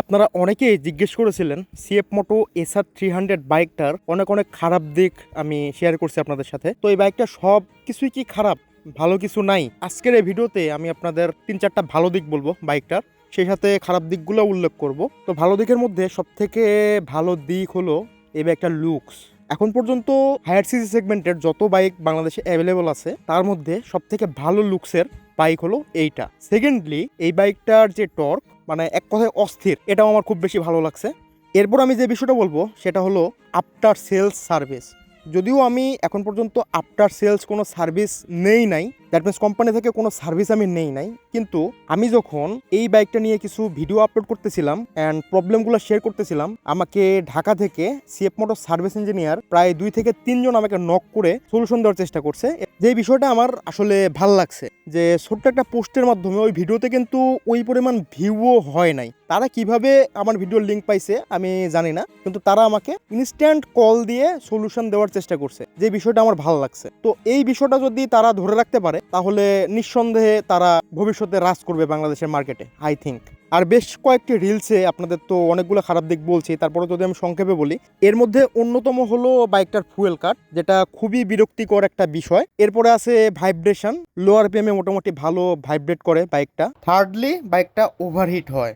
আপনারা অনেকেই জিজ্ঞেস করেছিলেন CF Moto SR three hundred বাইকটার অনেক অনেক খারাপ দিক আমি শেয়ার করছি আপনাদের সাথে। তো এই বাইকটা সব কিছুই কি খারাপ? ভালো কিছু নাই। আজকের এই ভিডিওতে আমি আপনাদের তিন চারটা ভালো দিক বলব বাইকটার সেই সাথে খারাপ দিকগুলো উল্লেখ করব। তো ভালো দিকের মধ্যে সব থেকে ভালো দিক হলো এই বাইকটার লুকস এখন পর্যন্ত হায়ার সিসি সেগমেন্টের যত বাইক বাংলাদেশে অ্যাভেলেবল আছে, তার মধ্যে সব থেকে ভালো লুকসের বাইক হলো এইটা। সেকেন্ডলি এই বাইকটার যে টর্ক মানে এক কথায় অস্থির, এটাও আমার খুব বেশি ভালো লাগছে। এরপর আমি যে বিষয়টা বলব, সেটা হলো আফটার সেলস সার্ভিস যদিও আমি এখন পর্যন্ত আফটার সেলস কোনো সার্ভিস নেই নাই দ্যাট মিনস কোম্পানি থেকে কোনো সার্ভিস আমি নেই নাই। কিন্তু আমি যখন এই বাইকটা নিয়ে কিছু ভিডিও আপলোড করতেছিলাম অ্যান্ড প্রবলেমগুলো শেয়ার করতেছিলাম, আমাকে ঢাকা থেকে সিএফ মোটর সার্ভিস ইঞ্জিনিয়ার প্রায় দুই থেকে তিনজন আমাকে নক করে সলিউশন দেওয়ার চেষ্টা করছে। যে বিষয়টা আমার আসলে ভালো লাগছে, যে ছোট্ট একটা পোস্টের মাধ্যমে ওই ভিডিওতে কিন্তু ওই পরিমাণ ভিউও হয় নাই। তারা কীভাবে আমার ভিডিওর লিঙ্ক পাইছে আমি জানি না, কিন্তু তারা আমাকে ইনস্ট্যান্ট কল দিয়ে সলিউশন দেওয়ার চেষ্টা করছে। যে বিষয়টা আমার ভালো লাগছে। তো এই বিষয়টা যদি তারা ধরে রাখতে পারে তাহলে নিঃসন্দেহে তারা ভবিষ্যতে রাজ করবে বাংলাদেশের মার্কেটে আই থিঙ্ক আর বেশ কয়েকটি রিলসে আপনাদের তো অনেকগুলো খারাপ দিক বলছি তারপরে যদি আমি সংক্ষেপে বলি, এর মধ্যে অন্যতম হলো বাইকটার ফুয়েল কাট যেটা খুবই বিরক্তিকর একটা বিষয়। এরপরে আছে ভাইব্রেশন লোয়ার পিএমে মোটামুটি ভালো ভাইব্রেট করে বাইকটা। থার্ডলি বাইকটা ওভারহিট হয়।